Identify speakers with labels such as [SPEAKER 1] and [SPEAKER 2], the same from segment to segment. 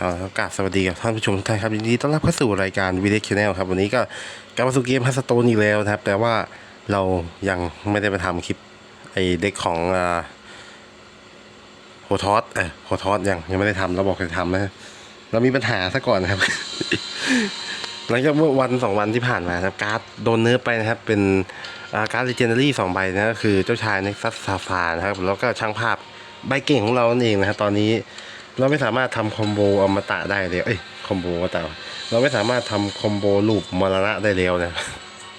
[SPEAKER 1] เอาละครับกราบสวัสดีกับท่านผู้ชมทุกท่านครับยินดีต้อนรับเข้าสู่รายการวีเด็กชาแนลครับวันนี้ก็กลับมาสู่เกมฮัสโตนอีกแล้วนะครับ แต่ว่าเรายังไม่ได้ไปทำคลิปไอเด็กของอ่าโฮทอสเออโฮทอสยังยังไม่ได้ทำเราบอกจะทำนะเรามีปัญหาซะก่อนนะครับหลังจากเมื่อวันสองวันที่ผ่านมานะครับการ์ดโดนเนิร์ฟไปนะครับ เป็นการ์ด l ีเจนดารี่สองใบนะก็คือเจ้าชายเน็กซัสซาฟานะครับแล้วก็ช่างภาพใบเก่งของเรานั่นเองนะครับตอนนี้ เราไม่สามารถทำคอมโบอมตะได้เลยเอ้ยคอมโบอมตะเราไม่สามารถทำคอมโบลูปมรณะได้แล้วนะ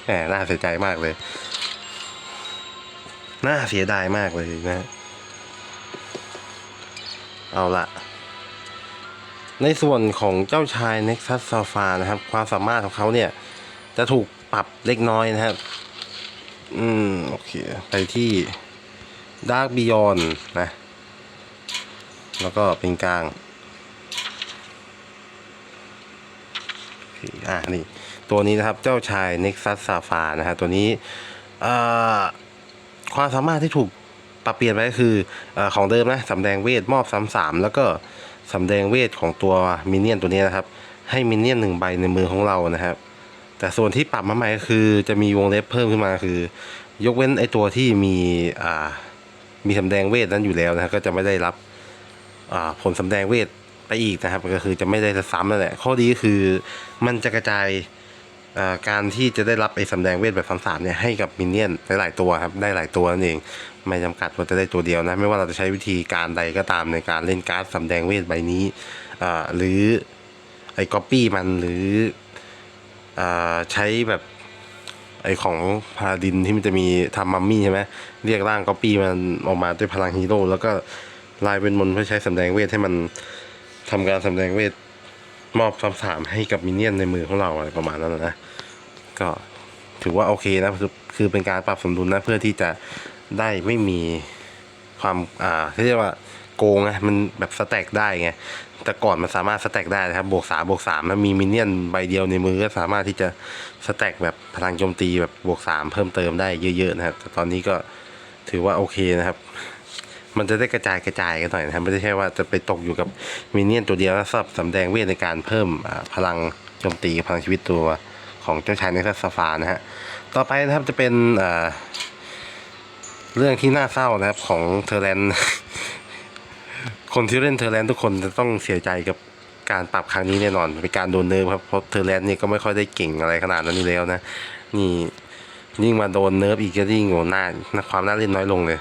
[SPEAKER 1] แหมน่าเสียใจมากเลย น่าเสียดายมากเลยนะ เอาละในส่วนของเจ้าชาย Nexus s a f a นะครับ ความสามารถของเขาเนี่ย จะถูกปรับเล็กน้อยนะครับ อืม โอเค ไปที่ Dark Beyond นะ แล้วก็เป็นกลางโอเคอ่านี่ตัวนี้นะครับเจ้าชาย Nexus s a f a นะฮะตัวนี้ความสามารถที่ถูกปรับเปลี่ยนไปก็คืออของเดิมนะสำแดงเวทมอบซ้ำสามแล้วก็สำแดงเวทของตัวมินเนี่ยนตัวนี้นะครับ ให้มินเนี่ยนหนึ่งใบในมือของเรานะครับ แต่ส่วนที่ปรับมาใหม่ก็คือจะมีวงเล็บเพิ่มขึ้นมาคือ ยกเว้นไอตัวที่มีอ่ามีสำแดงเวทนั้นอยู่แล้วนะก็จะไม่ได้รับ ผลสำแดงเวทไปอีกนะครับ ก็คือจะไม่ได้ซ้ำนั่นแหละข้อดีก็คือมันจะกระจายการที่จะได้รับไอ้สำแดงเวทแบบซ้ำๆเนี่ยให้กับมินเนี่ยนหลายๆตัวครับได้หลายตัวนั่นเองไม่จำกัดว่าจะได้ตัวเดียวนะไม่ว่าเราจะใช้วิธีการใดก็ตามในการเล่นการ์ดสำแดงเวทใบนี้หรือไอ้ก๊อปปี้มันหรืออใช้แบบไอ้ของพาราดินที่มันจะมีทำมัมมี่ใช่ไหมเรียกร่างก๊อปปี้มันออกมาด้วยพลังฮีโร่แล้วก็ ลายเป็นมนต์เพื่อใช้สำแดงเวทให้มันทำการสำแดงเวทมอบคำถามให้กับมินเนี่ยนในมือของเราอะไรประมาณนั้นนะก็ถือว่าโอเคนะคือคือเป็นการปรับสมดุลนะเพื่อที่จะได้ไม่มีความอ่าเรียกว่าโกงนะมันแบบสแต็กได้ไงแต่ก่อนมันสามารถสแต็กได้นะครับบวกสามบวกสามแล้วมีมินเนี่ยนใบเดียวในมือก็สามารถที่จะสแต็กแบบพลังโจมตีแบบบวกสามเพิ่มเติมได้เยอะๆนะครับแต่ตอนนี้ก็ถือว่าโอเคนะครับ มันจะได้กระจายกระจายกันหน่อยนะครับไม่ได้ใช่ว่าจะไปตกอยู่กับมินเนี่ยนตัวเดียวแล้วสับสำแดงเวทในการเพิ่มพลังโจมตีพลังชีวิตตัวของเจ้าชายในทัศฟานะฮะต่อไปนะครับจะเป็นเรื่องที่น่าเศร้านะครับของเทอร์แลนคนที่เล่นเทอร์แลนทุกคนจะต้องเสียใจกับการปรับครั้งนี้แน่นอนเป็นการโดนเนิร์ฟครับเพราะเทอร์แลนเนี่ยก็ไม่ค่อยได้เก่งอะไรขนาดนั้นอยู่แล้วนะนี่ยิ่งมาโดนเนิร์ฟอีกก็ยิ่งโง่หน้าความน่าเล่นน้อยลงเลย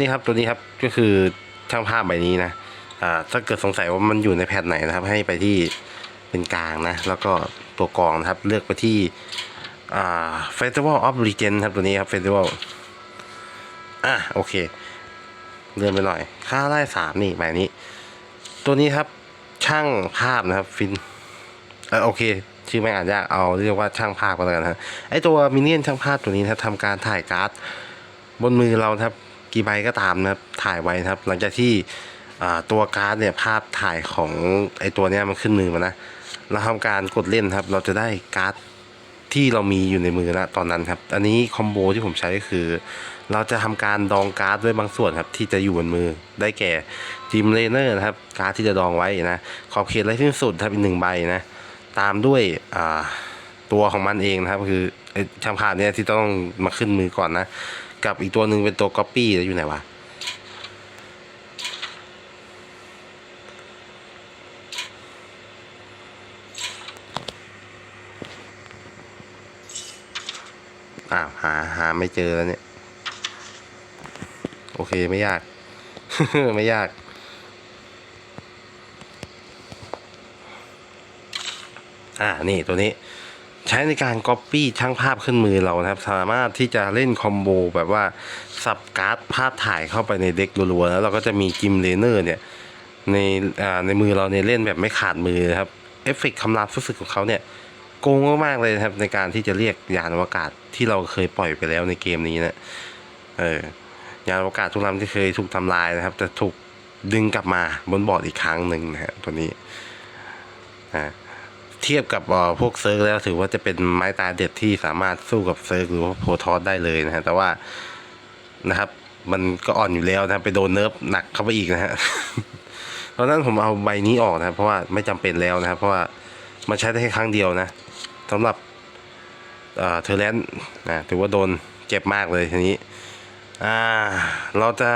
[SPEAKER 1] นี่ครับตัวนี้ครับก็คือช่างภาพใบนี้นะอ่าถ้าเกิดสงสัยว่ามันอยู่ในแพทไหนนะครับ ให้ไปที่เป็นกลางนะ แล้วก็ตัวกองนะครับ เลือกไปที่อ่า Festival of Legend ครับตัวนี้ครับ Festival อะโอเคเลื่อนไปหน่อย ค่าไล่สามนี่หมายนี้ ตัวนี้ครับช่างภาพนะครับฟินเออโอเค ชื่อไม่อ่านยากเอาเรียกว่าช่างภาพก็แล้วกันฮะไอตัวมินเนี่ยนช่างภาพตัวนี้นะทำการถ่ายการ์ดบนมือเราครับ กี่ใบก็ตามนะครับถ่ายไว้นะครับ หลังจากที่ตัวการ์ดเนี่ยภาพถ่ายของไอตัวเนี้ยมันขึ้นมือมานะเราทำการกดเล่นครับ เราจะได้การ์ดที่เรามีอยู่ในมือนะตอนนั้นครับ อันนี้คอมโบที่ผมใช้ก็คือ เราจะทำการดองการ์ดไว้บางส่วนครับ ที่จะอยู่บนมือได้แก่จิมเลเนอร์นะครับการ์ดที่จะดองไว้นะขอบเขตไร้สิ้นสุดครับอีกหนึ่งใบนะตามด้วยตัวของมันเองนะครับ คือไอ้ช่างภาพเนี่ยที่ต้องมาขึ้นมือก่อนนะ กับอีกตัวหนึ่งเป็นตัวก๊อปปี้อยู่ไหนวะอ้าวหาหาไม่เจอแล้วเนี่ย โอเคไม่ยาก ไม่ยาก อ่า นี่ตัวนี้ ใช้ในการก๊อปปี้ช่างภาพขึ้นมือเรานะครับ สามารถที่จะเล่นคอมโบแบบว่าสับการ์ดภาพถ่ายเข้าไปในเด็กรัวๆแล้วเราก็จะมีจิมเลเนอร์เนี่ยในอ่าในมือเราเนี่ยเล่นแบบไม่ขาดมือนะครับเอฟเฟกต์คำรามรู้สึกของเขาเนี่ยโกงมากๆเลยนะครับในการที่จะเรียกยานอวกาศที่เราเคยปล่อยไปแล้วในเกมนี้นะเออยานอวกาศทุกลำที่เคยถูกทำลายนะครับ จะถูกดึงกลับมาบนบอร์ดอีกครั้งหนึ่งนะฮะตัวนี้อ่า เทียบกับพวกเซิร์กแล้วถือว่าจะเป็นไม้ตาเด็ดที่สามารถสู้กับเซิร์กหรือว่าโพทอสได้เลยนะฮะแต่ว่านะครับ มันก็อ่อนอยู่แล้วนะไปโดนเนิร์ฟหนักเข้าไปอีกนะฮะตอนนั้นผมเอาใบนี้ออกนะเพราะว่าไม่จำเป็นแล้วนะครับเพราะว่ามันใช้ได้แค่ครั้งเดียวนะสำหรับเอ่อเทอร์แลนด์นะถือว่าโดนเจ็บมากเลยทีนี้อ่าเราจะ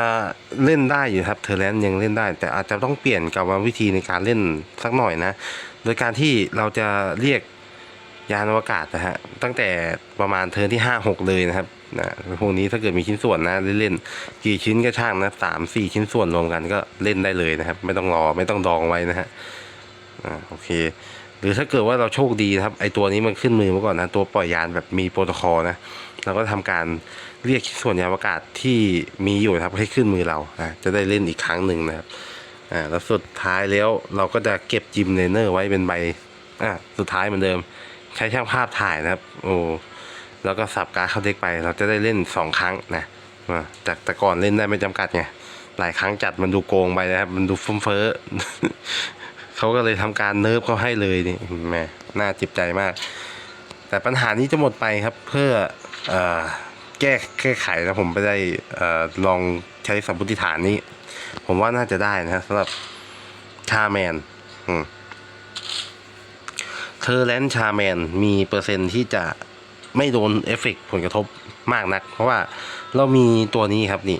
[SPEAKER 1] เล่นได้อยู่ครับเทอร์แลนด์ยังเล่นได้ แต่อาจจะต้องเปลี่ยนกรรมวิธีในการเล่นสักหน่อยนะ โดยการที่เราจะเรียกยานอวกาศนะฮะตั้งแต่ประมาณเทิร์นที่ห้าหกเลยนะครับนะพวกนี้ถ้าเกิดมีชิ้นส่วนนะเล่นๆกี่ชิ้นก็ช่างนะสามสี่ชิ้นส่วนรวมกันก็เล่นได้เลยนะครับ ไม่ต้องรอไม่ต้องดองไว้นะฮะอ่าโอเค หรือถ้าเกิดว่าเราโชคดีครับไอตัวนี้มันขึ้นมือมาก่อนนะตัวปล่อยยานแบบมีโปรโตคอลนะเราก็ทำการเรียกชิ้นส่วนยานอวกาศที่มีอยู่ครับให้ขึ้นมือเราอ่าจะได้เล่นอีกครั้งหนึ่งนะครับ อ่าแล้วสุดท้ายแล้วเราก็จะเก็บจิมเลเนอร์ไว้เป็นใบอ่าสุดท้ายเหมือนเดิม ใช้ช่างภาพถ่ายนะครับ โอ้แล้วก็สับการ์ดเข้าเด็กไป เราจะได้เล่นสองครั้งนะจากแต่ก่อนเล่นได้ไม่จำกัดไงหลายครั้งจัดมันดูโกงไปนะครับ มันดูฟุ้มเฟ้อเขาก็เลยทำการเนิร์ฟเขาให้เลยนี่แหมน่าจิบใจมาก แต่ปัญหานี้จะหมดไปครับเพื่ออแก้แก้ไขนะผมไปได้อลองใช้สัมพุติฐานนี้ ผมว่าน่าจะได้นะสำหรับชาแมนอืมเทอร์แลนชาแมนมีเปอร์เซ็นต์ที่จะไม่โดนเอฟเฟกต์ผลกระทบมากนัก เพราะว่าเรามีตัวนี้ครับนี่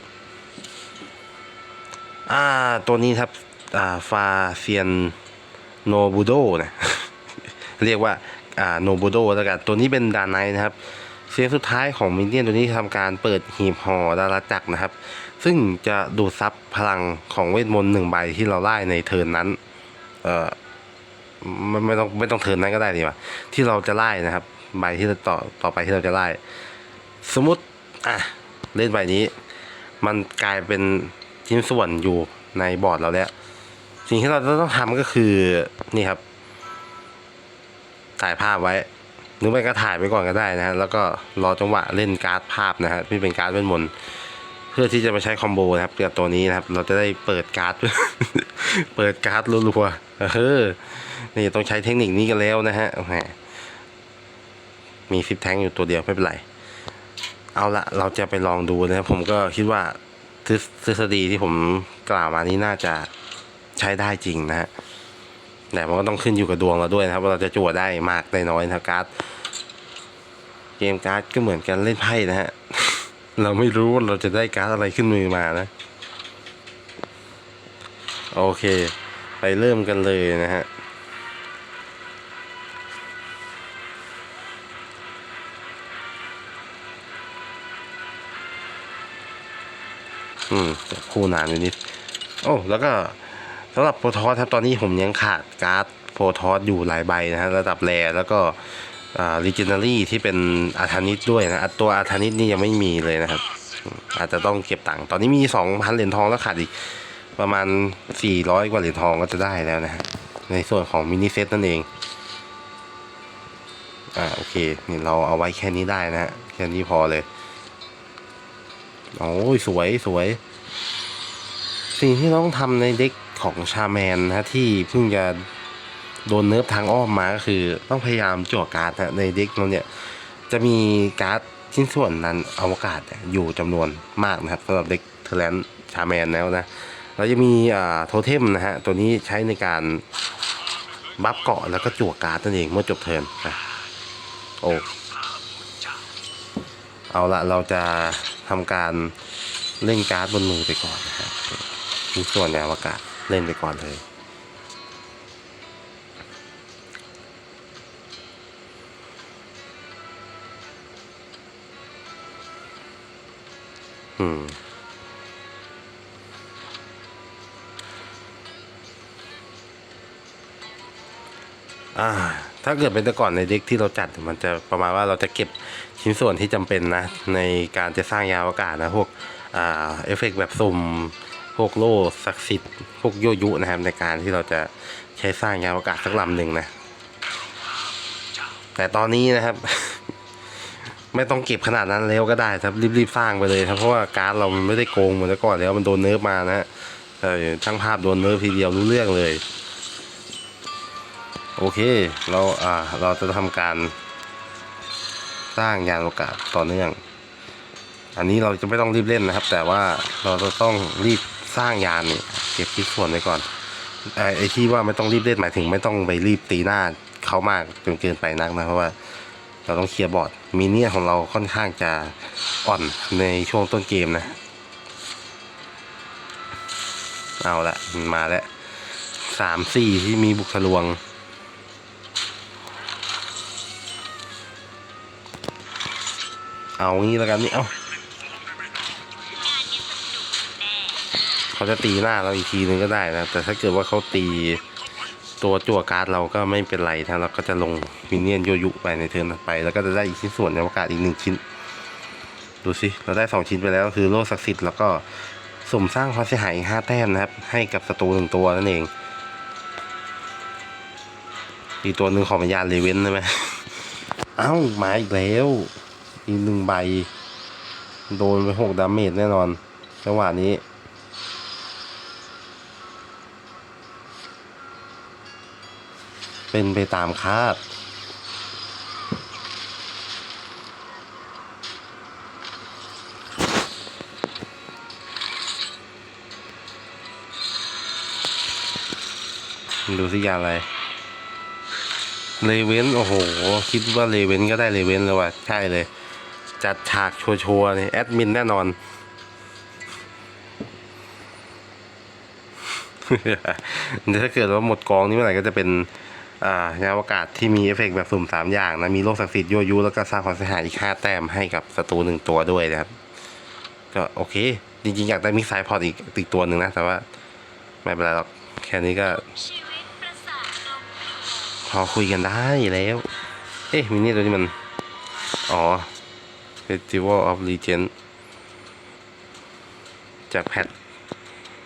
[SPEAKER 1] อ่าตัวนี้ครับ อ่าฟาเซียนโนบูโดนะ เรียกว่า อ่าโนบูโดแล้วกัน ตัวนี้เป็นดานไนท์นะครับเสียงสุดท้ายของมินเนี่ยนตัวนี้ทำการเปิดหีบห่อดาราจักรนะครับซึ่งจะดูดซับพลังของเวทมนต์หนึ่งใบที่เราไล่ในเทิร์นนั้น เอ่อไม่ไม่ต้องไม่ต้องเทิร์นนั้นก็ได้ดีกว่าที่เราจะไล่นะครับ ใบที่ต่อต่อไปที่เราจะไล่สมมติอะเล่นใบนี้ มันกลายเป็นชิ้นส่วนอยู่ในบอร์ดเราแล้ว สิ่งที่เราจะต้องทำก็คือนี่ครับ ถ่ายภาพไว้หรือไม่ก็ถ่ายไปก่อนก็ได้นะฮะแล้วก็รอจังหวะเล่นการ์ดภาพนะฮะที่เป็นการ์ดเวทมนต์ เพื่อที่จะมาใช้คอมโบนะครับกับตัวนี้นะครับ เราจะได้เปิดการ์ด เปิดการ์ดรัวๆเออนี่ต้องใช้เทคนิคนี้กันแล้วนะฮะแหมมีฟิปแทงอยู่ตัวเดียวไม่เป็นไร เอาละเราจะไปลองดูนะครับผมก็คิดว่าทฤษฎีที่ผมกล่าวมานี้น่าจะใช้ได้จริงนะฮะแต่มันก็ต้องขึ้นอยู่กับดวงเราด้วยนะครับ ว่าเราจะจั่วได้มากได้น้อยนะการ์ดเกมการ์ดก็เหมือนกันเล่นไพ่นะฮะ เราไม่รู้ว่าเราจะได้การ์ดอะไรขึ้นมือมานะ โอเค ไปเริ่มกันเลยนะฮะอืมจะคู่นานอยู่นิด โอ้ แล้วก็สำหรับโปรทอสครับตอนนี้ผมยังขาดการ์ดโปรทอสอยู่หลายใบนะฮะระดับแรแล้วก็ อ่า legendary ที่เป็นอาธานิตด้วยนะตัวอาธานิตนี่ยังไม่มีเลยนะครับ อาจจะต้องเก็บตังค์ตอนนี้มีสองพันเหรียญทองแล้วขาดอีกประมาณสี่ร้อยกว่าเหรียญทองก็จะได้แล้วนะฮะในส่วนของมินิเซตนั่นเอง อ่าโอเคนี่เราเอาไว้แค่นี้ได้นะฮะแค่นี้พอเลยโอ้ยสวยสวย สิ่งที่ต้องทำในเด็กของชาแมนนะที่เพิ่งจะ โดนเนิร์ฟทางอ้อมมาก็คือ ต้องพยายามจั่วการ์ดนะในเด็กเราเนี่ยจะมีการ์ดชิ้นส่วนนั้นอวกาศอยู่จำนวนมากนะครับสำหรับเด็กเทเลนชาแมนแล้วนะเราจะมีอ่าโทเทมนะฮะตัวนี้ใช้ในการบัฟเกาะแล้วก็จั่วการ์ดนั่นเองเมื่อจบเทิร์นนะโอ้เอาละเราจะทำการเล่นการ์ดบนมือไปก่อนนะครับมีส่วนในอวกาศเล่นไปก่อนเลย อืมอ่า ถ้าเกิดเป็นแต่ก่อนในเด็กที่เราจัดมันจะประมาณว่าเราจะเก็บชิ้นส่วนที่จำเป็นนะ ในการจะสร้างยานอวกาศนะ พวกอ่าเอฟเฟกต์แบบสุ่ม พวกโล่ศักดิ์สิทธิ์พวกโยยุนะครับ ในการที่เราจะใช้สร้างยานอวกาศสักลำหนึ่งนะ แต่ตอนนี้นะครับ ไม่ต้องเก็บขนาดนั้นแล้วก็ได้ครับรีบๆสร้างไปเลยครับเพราะว่าการ์ดเรามันไม่ได้โกงเหมือนแต่ก่อนแล้วมันโดนเนิร์ฟมานะฮะเออช่างภาพโดนเนิร์ฟทีเดียวรู้เรื่องเลย โอเคเราอ่าเราจะทำการสร้างยานอวกาศต่อเนื่อง อันนี้เราจะไม่ต้องรีบเล่นนะครับ แต่ว่าเราจะต้องรีบสร้างยานนี่เก็บชิ้นส่วนไว้ก่อนไอ้ที่ว่าไม่ต้องรีบเล่นหมายถึง ไม่ต้องไปรีบตีหน้าเขามากจนเกินไปนักนะเพราะว่า เราต้องเคลียร์บอร์ดมีเนี่ยของเราค่อนข้างจะอ่อนในช่วงต้นเกมนะ เอาละมันมาแล้วสามสี่ที่มีบุกทะลวง เอางี้แล้วกันนี่ เอาเขาจะตีหน้าเราอีกทีนึงก็ได้นะ แต่ถ้าเกิดว่าเขาตี ตัวจั่วการ์ดเราก็ไม่เป็นไรนะเราก็จะลงมินเนี่ยนโยยุไปในเทิร์นไป แล้วก็จะได้อีกชิ้นส่วนในโอกาสอีกหนึ่งชิ้น ดูสิเราได้สองชิ้นไปแล้วคือโลศักดิ์สิทธิ์แล้วก็สมสร้างความเสียหายห้าแต้มนะครับ ให้กับศัตรูหนึ่งตัวนั่นเอง อีกตัวหนึ่งของวิญญาเลเวนใช่ไหมเอ้ามาอีกแล้วอีกหนึ่งใบ โดนไปหกดาเมจแน่นอนจังหวะนี้ เป็นไปตามคาด ดูสิยาอะไร เลเวนโอ้โห คิดว่าเลเวนก็ได้เลเวนเลยว่ะ ใช่เลย จัดฉากชัวร์ๆนี่แอดมินแน่นอนเดี๋ยวถ้าเกิดว่าหมดกองนี้เมื่อไหร่ก็จะเป็น ยานอวกาศที่มีเอฟเฟกต์แบบสุ่มสามอย่างนะ มีโลกศักดิ์สิทธิ์ยั่วยุแล้วก็สร้างความเสียหายอีกห้าแต้มให้กับศัตรูหนึ่งตัวด้วยนะครับ ก็โอเค จริงๆ อยากได้มิกไซพอร์ตอีกอีกตัวหนึ่งนะ แต่ว่า ไม่เป็นไรหรอก แค่นี้ก็ พอคุยกันได้แล้ว เอ๊ะมินี่ตัวนี้มัน อ๋อ Festival of Legend จากแพท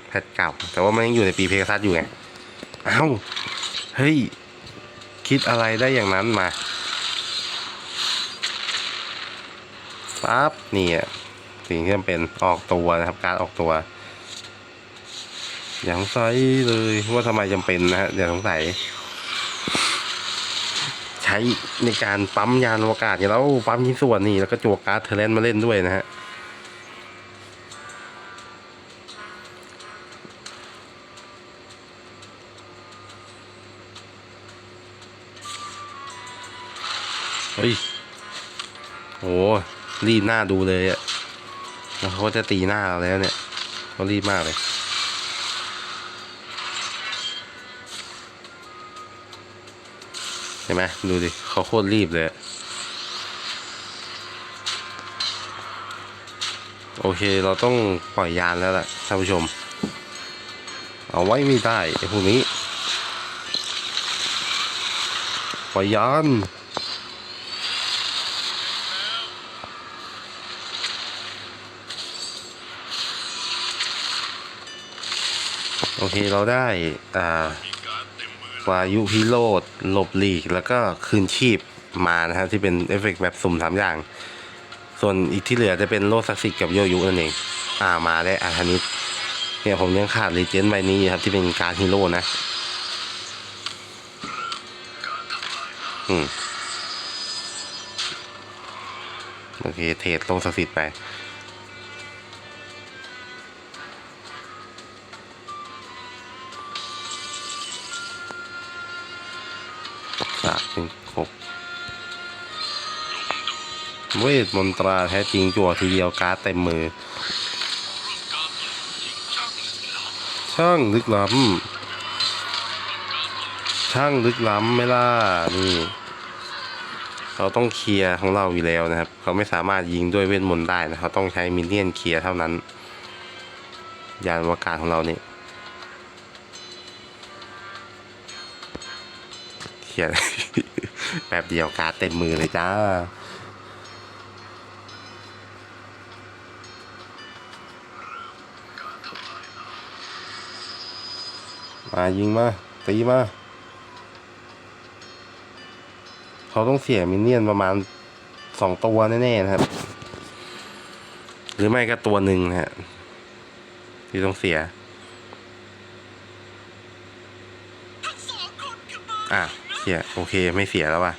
[SPEAKER 1] แพทเก่า แต่ว่ามันยังอยู่ในปีเพกาซัสอยู่ไง เอ้า เฮ้ย คิดอะไรได้อย่างนั้นมาปั๊บนี่อะสิ่งที่จำเป็นออกตัวนะครับ การออกตัว อย่าสงสัยเลยว่าทำไมจำเป็นนะฮะอย่าสงสัยใช้ในการปั๊มยานอวกาศอย่างแล้วปั๊มชิ้นส่วนนี่แล้วก็จัวการ์ดเทเลนมาเล่นด้วยนะฮะ โหรีบหน้าดูเลยอะแล้วเขาจะตีหน้าเราแล้วเนี่ยเขารีบมากเลย เห็นไหมดูดิเขาโคตรรีบเลย โอเคเราต้องปล่อยยานแล้วล่ะท่านผู้ชม เอาไว้ไม่ได้ไอ้พวกนี้ ปล่อยยาน โอเคเราได้อ่าวายุพิโรธหลบหลีก แล้วก็คืนชีพมานะฮะที่เป็นเอฟเฟกต์แบบสุ่มสามอย่าง ส่วนอีกที่เหลือจะเป็นโลศักดิ์สิทธิ์กับโยยุนั่นเองอ่ามาได้อาธนิตเนี่ยผมยังขาดรีเจนใบนี้ครับที่เป็นการฮีโร่นะ อืม โอเค เทรดโลศักดิ์สิทธิ์ไป ถึงหกเวทมนตราแท้จริงจั่วทีเดียวการ์ดเต็มมือ ช่างลึกล้ำช่างลึกล้ำไม่ล่ะนี่เขาต้องเคลียร์ของเราอยู่แล้วนะครับ เขาไม่สามารถยิงด้วยเวทมนต์ได้นะเขาต้องใช้มินเนี่ยนเคลียร์เท่านั้น ยานอวกาศของเราเนี่เคลียแป๊บเดียวการ์ดเต็มมือเลยจ้า มายิงมา ตีมา เขาต้องเสียมินเนี่ยนประมาณสองตัวแน่ ๆ นะครับ หรือไม่ก็ตัวหนึ่งนะฮะที่ต้องเสีย อะ เสียโอเคไม่เสียแล้วว่ะ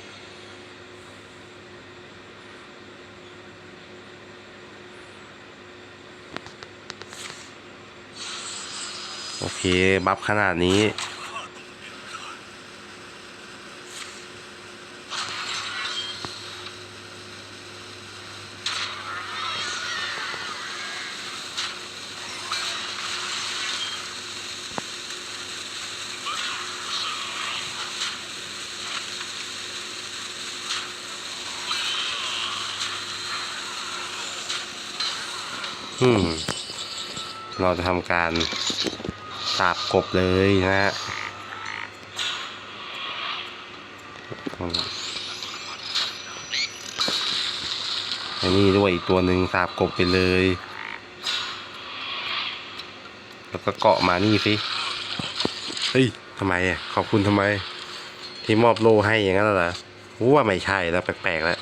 [SPEAKER 1] โอเค บัฟขนาดนี้ เราจะทำการสาบกบเลยนะฮะอันนี้ด้วยอีกตัวหนึ่งสาบกบไปเลย แล้วก็เกาะมานี่สิ เฮ้ยทำไมอะ ขอบคุณทำไม ที่มอบโล่ให้อย่างนั้นเหรอว่าไม่ใช่แล้วแปลกๆแล้ว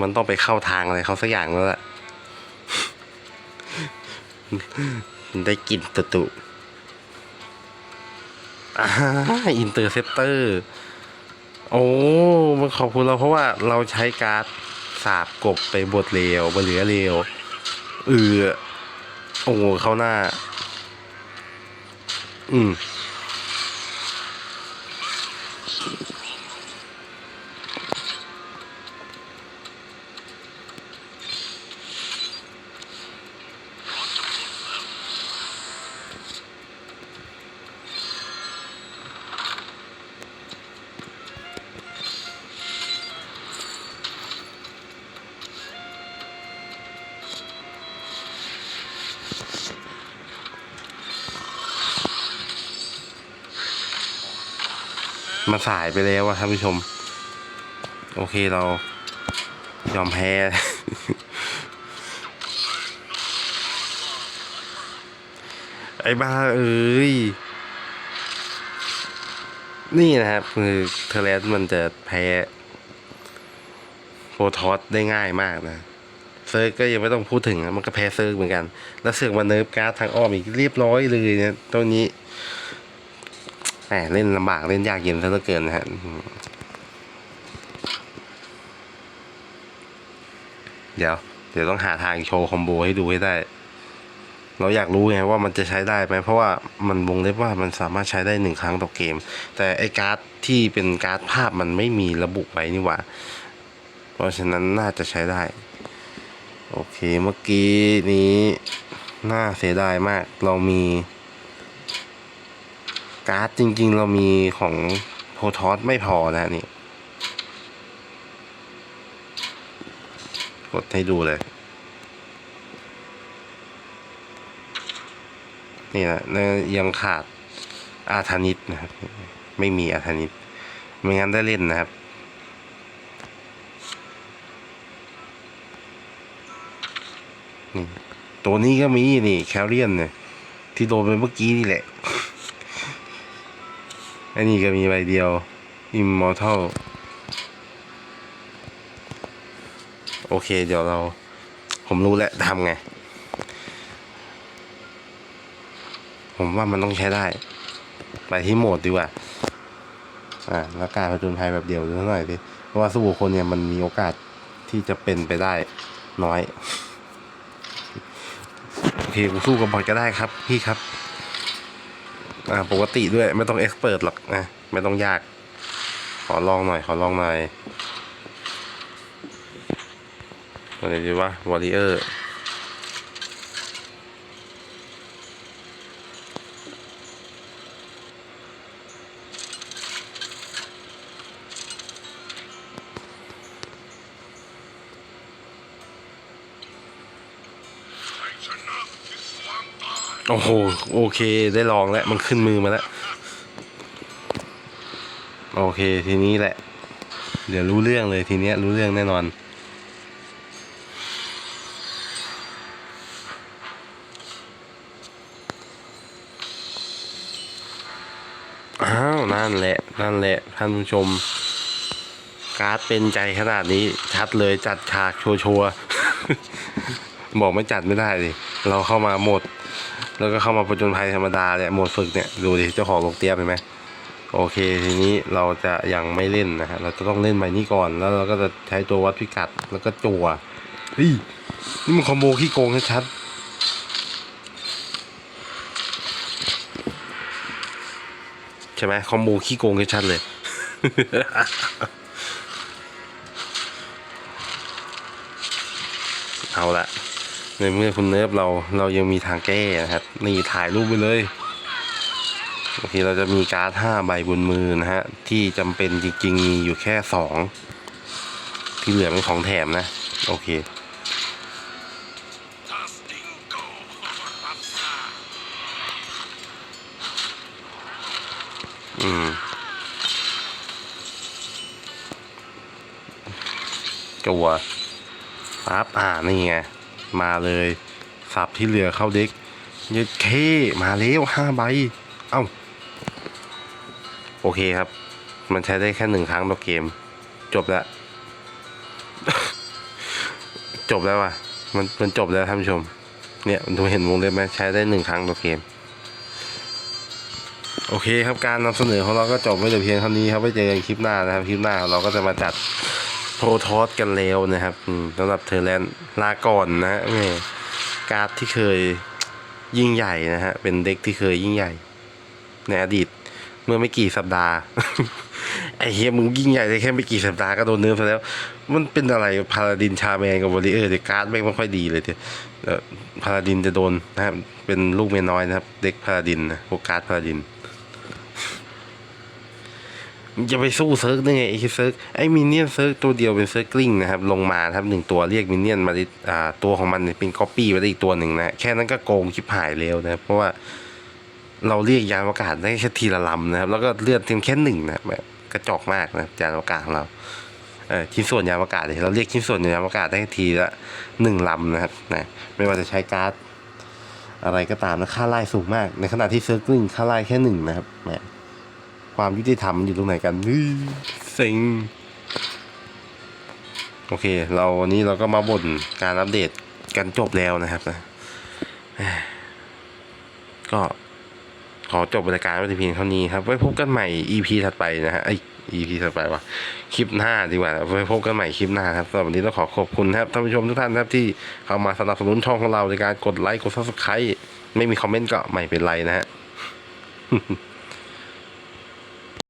[SPEAKER 1] มันต้องไปเข้าทางอะไรเขาสักอย่างแล้วล่ะ ได้กลิ่นตุตุอ่าอินเตอร์เซปเตอร์ โอ้ มันขอบคุณเราเพราะว่าเราใช้การ์ดสาบกบไปบดเร็วบเหลือเร็วเออโอ้เข้าหน้า อืม มาสายไปแล้วอะท่านผู้ชม โอเคเรายอมแพ้ไอ้บ้าเอ้ยนี่นะครับคือเทเลสมันจะแพ้โฟทอสได้ง่ายมากนะเซิร์กก็ยังไม่ต้องพูดถึงนะมันก็แพ้เซิร์กเหมือนกัน แล้วเสือกมาเนิร์ฟการ์ดทางอ้อมอีกเรียบร้อยเลยเนี่ยตัวนี้ แหมเล่นลำบากเล่นยากเย็นซะเหลือเกินนะฮะเดี๋ยว เดี๋ยวต้องหาทางโชว์คอมโบให้ดูให้ได้ เราอยากรู้ไงว่ามันจะใช้ได้ไหมเพราะว่ามันวงเล็บว่ามันสามารถใช้ได้หนึ่งครั้งต่อเกม แต่ไอการ์ดที่เป็นการ์ดภาพมันไม่มีระบุไว้นี่หว่า เพราะฉะนั้นน่าจะใช้ได้ โอเคเมื่อกี้นี้น่าเสียดายมากเรามี การ์ดจริง ๆ เรามีของโพทอสไม่พอนะนี่ กดให้ดูเลย นี่นะเนี่ยยังขาดอาธานิตนะครับ ไม่มีอาธานิตไม่งั้นได้เล่นนะครับนี่ตัวนี้ก็มีนี่แคลเรียนเนี่ยที่โดนไปเมื่อกี้นี่แหละ อันนี้ก็มีใบเดียว Immortal โอเค เดี๋ยวเรา ผมรู้แล้วทำไง ผมว่ามันต้องใช้ได้ ไปที่โหมดดีกว่า อ่า แล้วการผจญภัยแบบเดียวดูหน่อยสิเพราะว่าสู้คนเนี่ยมันมีโอกาสที่จะเป็นไปได้น้อย โอเคผมสู้กับบอทก็ได้ครับ พี่ครับ อ่าปกติด้วยไม่ต้องเอ็กซ์เพรสหรอกนะไม่ต้องยาก ขอลองหน่อย ขอลองหน่อยอะไรดีวะวอริเออร์ โอ้โหโอเคได้ลองแล้วมันขึ้นมือมาแล้ว โอเคทีนี้แหละ เดี๋ยวรู้เรื่องเลยทีเนี้ยรู้เรื่องแน่นอน อ้าวนั่นแหละ นั่นแหละท่านผู้ชม การ์ดเป็นใจขนาดนี้ชัดเลยจัดฉากชัวร์ๆบอกไม่จัดไม่ได้ดิเราเข้ามาหมด แล้วก็เข้ามาประจนภัยธรรมดาเนี่ยโหมดฝึกเนี่ยดูดิเจ้าของลงเตี้ยเห็นไหมโอเคทีนี้เราจะยังไม่เล่นนะฮะเราจะต้องเล่นใบนี้ก่อนแล้วเราก็จะใช้ตัววัดพิกัดแล้วก็จั่วเฮ้ยนี่มันคอมโบขี้โกงชัดใช่ไหมคอมโบขี้โกงชัดเลยเอาละ ในเมื่อคุณเนิร์ฟเราเรายังมีทางแก้นะครับ นี่ถ่ายรูปไปเลยโอเคเราจะมีการ์ดห้าใบบนมือนะฮะ ที่จำเป็นจริง ๆ มีอยู่แค่สองที่เหลือเป็นของแถมนะ โอเคอืมจัวปั๊บอ่านี่ไง มาเลยสับที่เหลือเข้าเด็กยึดเคมาแล้วห้าใบ เอ้า โอเคครับ มันใช้ได้แค่หนึ่งครั้งต่อเกม จบแล้ว จบแล้วว่ะ มันมันจบแล้วท่านผู้ชม เนี่ยดูเห็นวงเล็บไหมใช้ได้หนึ่งครั้งต่อเกม โอเคครับการนำเสนอของเราก็จบไว้แต่เพียงเท่านี้ครับไว้เจอกันคลิปหน้านะครับ คลิปหน้าเราก็จะมาจัด โปรทอสกันแล้วนะครับอืมสำหรับเทอร์แลนด์ลาก่อนนะฮะแม่การ์ดที่เคยยิ่งใหญ่นะฮะ เป็นเด็กที่เคยยิ่งใหญ่ ในอดีตเมื่อไม่กี่สัปดาห์ ไอเฮียมึงยิ่งใหญ่ได้แค่ไม่กี่สัปดาห์ก็โดนเนื้อไปแล้ว มันเป็นอะไรพาราดินชาแมนกับวอริเออร์เด็กการ์ดไม่ค่อยดีเลยเดียเออพาราดินจะโดนนะครับเป็นลูกเมียน้อยนะครับ เด็กพาราดินนะพวกการ์ดพาราดิน จะไปสู้เซิร์กได้ไงไอ้เซิร์กไอ้มินเนี่ยนเซิร์กตัวเดียวเป็นเซิร์กกลิ้งนะครับลงมาครับหนึ่งตัวเรียกมินเนี่ยนมาดิอ่าตัวของมันเป็นก๊อปปี้ไปได้อีกตัวหนึ่งนะแค่นั้นก็โกงชิบหายแล้วนะครับเพราะว่าเราเรียกยานอวกาศได้แค่ทีละลำนะครับ แล้วก็เลือดเพียงแค่หนึ่งนะแบบกระจอกมากนะยานอวกาศของเราเออชิ้นส่วนยานอวกาศเราเรียกชิ้นส่วนยานอวกาศได้ทีละหนึ่งลำนะครับนะไม่ว่าจะใช้การ์ดอะไรก็ตามนะค่าไล่สูงมาก ในขณะที่เซิร์กกลิงค่าไล่แค่หนึ่งนะครับแหม ความยุติธรรมมันอยู่ตรงไหนกันนี่เซ็งโอเค เราวันนี้เราก็มาบ่นการอัปเดตกันจบแล้วนะครับนะก็ขอจบรายการไว้เพียงเท่านี้ครับ ไว้พบกันใหม่ EP ถัดไปนะฮะไอ EP ถัดไปวะคลิปหน้าดีกว่า ไว้พบกันใหม่คลิปหน้าครับสำหรับวันนี้ต้องขอขอบคุณครับท่านผู้ชมทุกท่านครับที่เข้ามาสนับสนุนช่องของเราในการกดไลค์กด subscribe ไม่มีคอมเมนต์ก็ไม่เป็นไรนะฮะ